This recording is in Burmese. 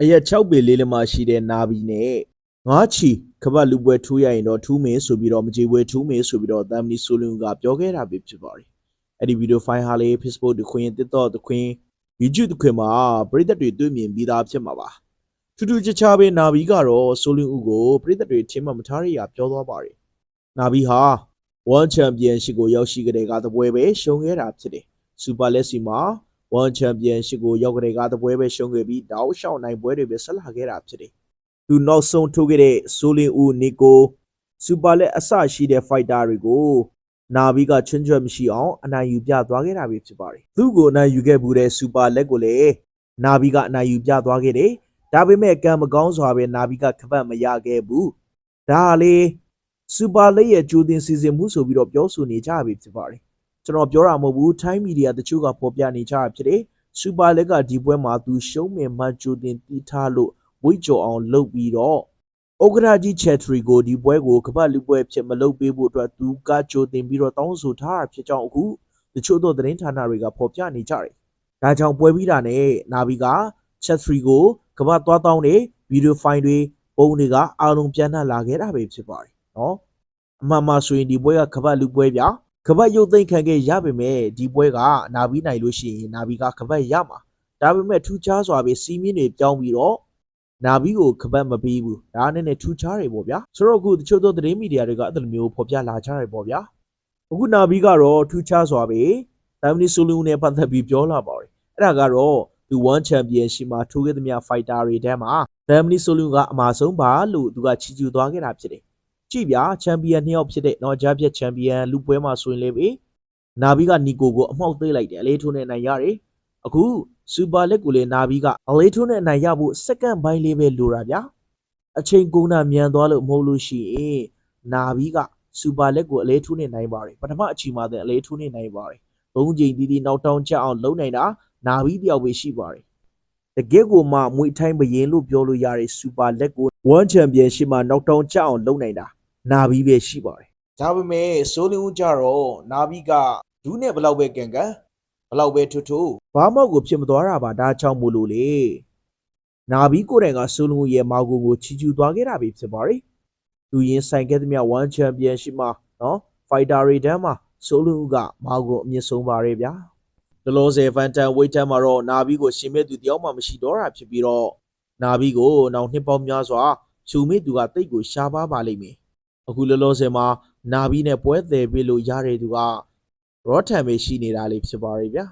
အရက်6ပေလေးလမှာရှိတဲ့နာဘီနဲ့ငါးချီခပတ်လူပွဲထူးရရင်တော့ထူးမင်းဆိုပြီးတော့မကြေပွဲထူးမင်းဆိုပြီးတော့တမ်မနီဆိုလွန်ကပြောခဲ့တာပဲဖြစ်ပါတယ်အဲ့ဒီဗီဒီယိုဖိုင်ဟာလေး Facebook တခွင် TikTok တခွင် YouTube တခွင်မှာပရိသတ်တွေတွေ့မြင်ပြီးသားဖြစ်မှာပါထူးထူးခြားခြားပဲနာဘီကတော့ဆိုလွန်ဦးကိုပရိသတ်တွေထင်မှတ်မထားရရပြောသွားပါတယ်နာဘီဟာ1 Championship ကိုရောက်ရှိကြတဲ့ကတပွဲပဲရှုံးခဲ့တာဖြစ်တယ်စူပါလက်စီမှာ One Championship ကိုရောက်ကြတဲ့ကတပွဲပဲရှုံးခဲ့ပြီးတောက်လျှောက်နိုင်ပွဲတွေပဲဆက်လာခဲ့တာဖြစ်တယ်။သူနောက်ဆုံးထိုးခဲ့တဲ့ဆိုလင်ဦးနီကိုစူပါလက်အစရှိတဲ့ fighter တွေကိုနာဘီကချွန်းချွတ်မရှိအောင်အနိုင်ယူပြသွားခဲ့တာပဲဖြစ်ပါတယ်။သူ့ကိုအနိုင်ယူခဲ့မှုတဲ့စူပါလက်ကိုလည်းနာဘီကအနိုင်ယူပြသွားခဲ့တယ်။ဒါပေမဲ့ကံမကောင်းစွာပဲနာဘီကခပတ်မရခဲ့ဘူး။ဒါကလေစူပါလက်ရဲ့ကြိုတင်စီစဉ်မှုဆိုပြီးတော့ပြောဆိုနေကြပြီဖြစ်ပါတယ်။ ကျွန်တော်ပြောတာမဟုတ်ဘူး Time Media တချို့ကဖော်ပြနေကြတာဖြစ်တယ်စူပါလက်ကဒီပွဲမှာသူရှုံးမယ်မှကြိုတင်တီးထားလို့ဝိတ်ကြော်အောင်လုပ်ပြီးတော့ဩဂရာကြီးချက်ထရီကိုဒီပွဲကိုကပတ်လူပွဲဖြစ်မလုပ်ပေးဖို့အတွက်သူကကြိုတင်ပြီးတော့တောင်းဆိုထားတာဖြစ်ကြောင်းအခုတချို့သောသတင်းဌာနတွေကဖော်ပြနေကြတယ်ဒါကြောင့်ပွဲပြီးတာနဲ့နာဘီကချက်ထရီကိုကပတ်သွားတောင်းတဲ့ဗီဒီယိုဖိုင်တွေပုံတွေကအားလုံးပြန်နှံ့လာခဲ့တာပဲဖြစ်ပါတယ်နော်အမှန်မှဆိုရင်ဒီပွဲကကပတ်လူပွဲပြ ကပတ်ရုပ်သိမ်းခံခဲ့ရပေမဲ့ဒီပွဲကနာဘီနိုင်လို့ရှိရင်နာဘီကကပတ်ရမှာဒါပေမဲ့ထူးခြားစွာပဲစီးမြင့်တွေပြောင်းပြီးတော့နာဘီကိုကပတ်မပေးဘူးဒါနဲ့နဲ့ထူးခြားတယ်ပေါ့ဗျာဆိုတော့အခုတချို့သောသတင်းမီဒီယာတွေကအဲ့လိုမျိုးဖော်ပြလာကြတယ်ပေါ့ဗျာအခုနာဘီကတော့ထူးခြားစွာပဲတမ်မနီဆိုလူနဲ့ပတ်သက်ပြီးပြောလာပါတယ်အဲ့ဒါကတော့သူ1 championship မှာထိုးခဲ့သမျှ fighter တွေထဲမှာတမ်မနီဆိုလူကအမှာဆုံးပါလို့သူကချီးကျူးသွားခဲ့တာဖြစ်တယ် ကြည့်ဗျာချန်ပီယံနှစ်ယောက်ဖြစ်တဲ့နော်ဂျာပြက်ချန်ပီယံလူပွဲမှာဆိုရင်လေပဲနာဘီကနီကိုကိုအမှောက်သိမ်းလိုက်တယ်အလေးထိုးနဲ့အနိုင်ရတယ်အခုစူပါလက်ကိုလေနာဘီကအလေးထိုးနဲ့အနိုင်ရဖို့စက္ကန့်ပိုင်းလေးပဲလိုတာဗျာအချိန်ကုန်တာမြန်သွားလို့မဟုတ်လို့ရှိရင်နာဘီကစူပါလက်ကိုအလေးထိုးနဲ့နိုင်ပါတယ်ပထမအချိန်မှာတဲ့အလေးထိုးနဲ့နိုင်ပါတယ်သုံးချိန်တီးတီးနောက်တောင်ချက်အောင်လုံးနိုင်တာနာဘီတယောက်ပဲရှိပါတယ်တကယ့်ကိုမှမွေထိုင်းဘရင်လို့ပြောလို့ရတဲ့စူပါလက်ကို1ချန်ပီယံရှစ်မှာနောက်တောင်ချက်အောင်လုံးနိုင်တာ နာဘီပဲရှိပါတယ်။ဒါပေမဲ့ဆိုလင်ဦးကြတော့နာဘီကဒူးနဲ့ဘလောက်ပဲကန်ကန်ဘလောက်ပဲထွတ်ထွတ်ဘာမှကိုဖြစ်မသွားတာပါဒါချောင်းမို့လို့လေ။နာဘီကိုယ်တိုင်ကဆိုလင်ဦးရဲ့မာကိုကိုချီကျူသွားခဲ့တာပဲဖြစ်ပါတယ်။သူရင်ဆိုင်ခဲ့သမျှ1 championship မှာနော် fighter တွေတန်းမှာဆိုလင်ဦးကမာကိုအမြင့်ဆုံးပါတယ်ဗျာ။ဒလောဆယ်ဖန်တန်ဝိတ်တန်မှာတော့နာဘီကိုရှင်မဲ့သူတယောက်မှမရှိတော့တာဖြစ်ပြီးတော့နာဘီကိုနောက်နှစ်ပေါင်းများစွာဖြူမိသူကတိတ်ကိုရှားပါပါလိမ့်မယ်။ အခုလောလောဆယ်မှာနာဘီနဲ့ပွဲသည်ပေးလို့ရတဲ့သူကရော့ထန်ပဲရှိနေတာလေးဖြစ်ပါရဲ့ဗျာ